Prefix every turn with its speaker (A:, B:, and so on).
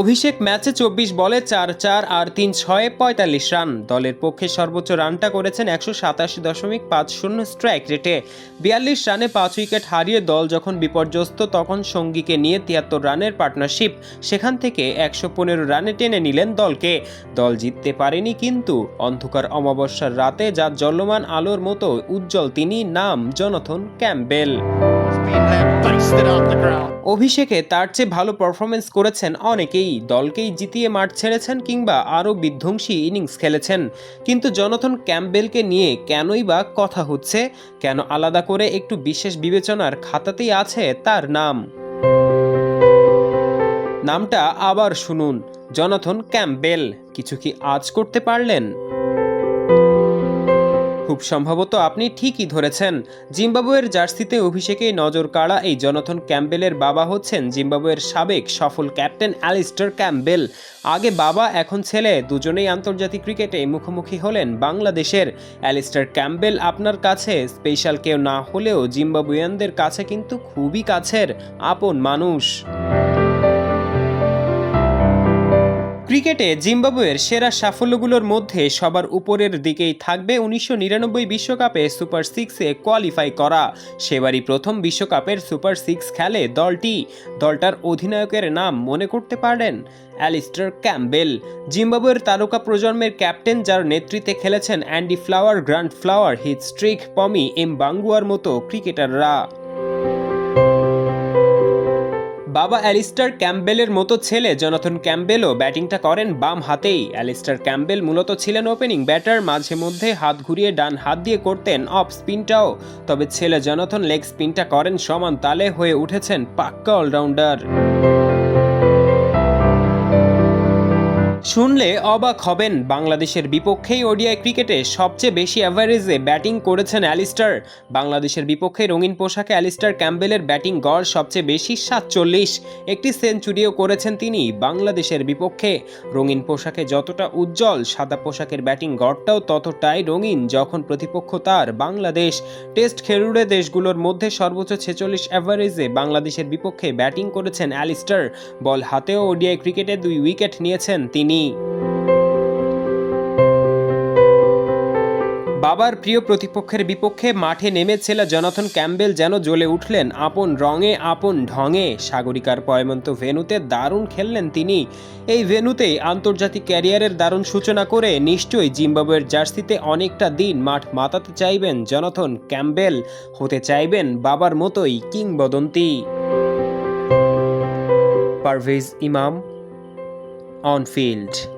A: অভিষেক ম্যাচে চব্বিশ বলে চার চার আর তিন ছয়ে পঁয়তাল্লিশ রান। দলের পক্ষে সর্বোচ্চ রানটা করেছেন একশো সাতাশি দশমিক পাঁচ শূন্য স্ট্রাইক রেটে বিয়াল্লিশ রানে পাঁচ উইকেট হারিয়ে দল যখন বিপর্যস্ত, তখন সঙ্গীকে নিয়ে তিয়াত্তর রানের পার্টনারশিপ সেখান থেকে একশো পনেরো রানে টেনে নিলেন দলকে। দল জিততে পারেনি কিন্তু অন্ধকার অমাবস্যার রাতে যা জল্যমান আলোর মতো উজ্জ্বল তিনি নাম, জনথন ক্যাম্পবেল। অভিষেকে তার চেয়ে ভালো পারফরমেন্স করেছেন অনেকেই। দলকেই জিতিয়ে মাঠ ছেড়েছেন কিংবা আরও বিধ্বংসী ইনিংস খেলেছেন। কিন্তু জনথন ক্যাম্পবেলকে নিয়ে কেনই বা কথা হচ্ছে? কেন আলাদা করে একটু বিশেষ বিবেচনার খাতাতেই আছে তার নাম? নামটা আবার শুনুন, জনথন ক্যাম্পবেল। কিছু কি আজ করতে পারলেন? খুব সম্ভবত আপনি ঠিকই ধরেছেন। জিম্বাবুয়ের জার্সিতে অভিষেকে নজর কাড়া এই জনথন ক্যাম্পবেলের বাবা হচ্ছেন জিম্বাবুয়ের সাবেক সফল ক্যাপ্টেন অ্যালিস্টার ক্যাম্পবেল। আগে বাবা, এখন ছেলে, দুজনেই আন্তর্জাতিক ক্রিকেটে মুখোমুখি হলেন বাংলাদেশের। অ্যালিস্টার ক্যাম্পবেল আপনার কাছে, স্পেশাল কেউ না হলেও জিম্বাবুয়ানদের কাছে কিন্তু খুবই কাছের, আপন মানুষ। ক্রিকেটে জিম্বাবুয়ের সেরা সাফল্যগুলোর মধ্যে সবার উপরের দিকেই থাকবে উনিশশো নিরানব্বই বিশ্বকাপে সুপার সিক্সে কোয়ালিফাই করা। সেবারই প্রথম বিশ্বকাপের সুপার সিক্স খেলে দলটি। দলটার অধিনায়কের নাম মনে করতে পারেন অ্যালিস্টার ক্যাম্পবেল। জিম্বাবুয়ের তারকা প্রজন্মের ক্যাপ্টেন যার নেতৃত্বে খেলেছেন Andy Flower, Grant Flower, Heath Streak, Pommie M বাঙ্গুয়ার মতো ক্রিকেটাররা। বাবা অ্যালিস্টার ক্যাম্বেলের মতো ছেলে জনাথন ক্যাম্বেলও ব্যাটিংটা করেন বাম হাতেই। অ্যালিস্টার ক্যাম্বেল মূলত ছিলেন ওপেনিং ব্যাটার, মাঝে মধ্যে হাত ঘুরিয়ে ডান হাত দিয়ে করতেন অফ স্পিনটাও। তবে ছেলে জনাথন লেগ স্পিনটা করেন সমান তালে হয়ে উঠেছেন পাক্কা অলরাউন্ডার। শুনলে অবাক হবেন, বাংলাদেশের বিপক্ষেই ওডিআই ক্রিকেটে সবচেয়ে বেশি অ্যাভারেজে ব্যাটিং করেছেন অ্যালিস্টার। বাংলাদেশের বিপক্ষে রঙিন পোশাকে অ্যালিস্টার ক্যাম্পবেলের ব্যাটিং গড় সবচেয়ে বেশি সাতচল্লিশ। একটি সেঞ্চুরিও করেছেন তিনি বাংলাদেশের বিপক্ষে। রঙিন পোশাকে যতটা উজ্জ্বল, সাদা পোশাকের ব্যাটিং গড়টাও ততটাই রঙিন যখন প্রতিপক্ষ তার বাংলাদেশ। টেস্ট খেলুড়ে দেশগুলোর মধ্যে সর্বোচ্চ ছেচল্লিশ অ্যাভারেজে বাংলাদেশের বিপক্ষে ব্যাটিং করেছেন অ্যালিস্টার। বল হাতেও ওডিআই ক্রিকেটে দুই উইকেট নিয়েছেন তিনি। বাবার প্রিয় প্রতিপক্ষের বিপক্ষে মাঠে নেমেছিল জনাথন ক্যাম্বেল যেন জ্বলে উঠলেন আপন রঙে, আপন ঢঙে। সাগরিকার পয়মন্ত ভেনুতে দারুণ খেললেন তিনি। এই ভেনুতেই আন্তর্জাতিক ক্যারিয়ারের দারুণ সূচনা করে নিশ্চয়ই জিম্বাবুয়ের জার্সিতে অনেকটা দিন মাঠ মাতাতে চাইবেন জনাথন ক্যাম্বেল হতে চাইবেন বাবার মতোই কিংবদন্তি। পারভেজ ইমাম on field.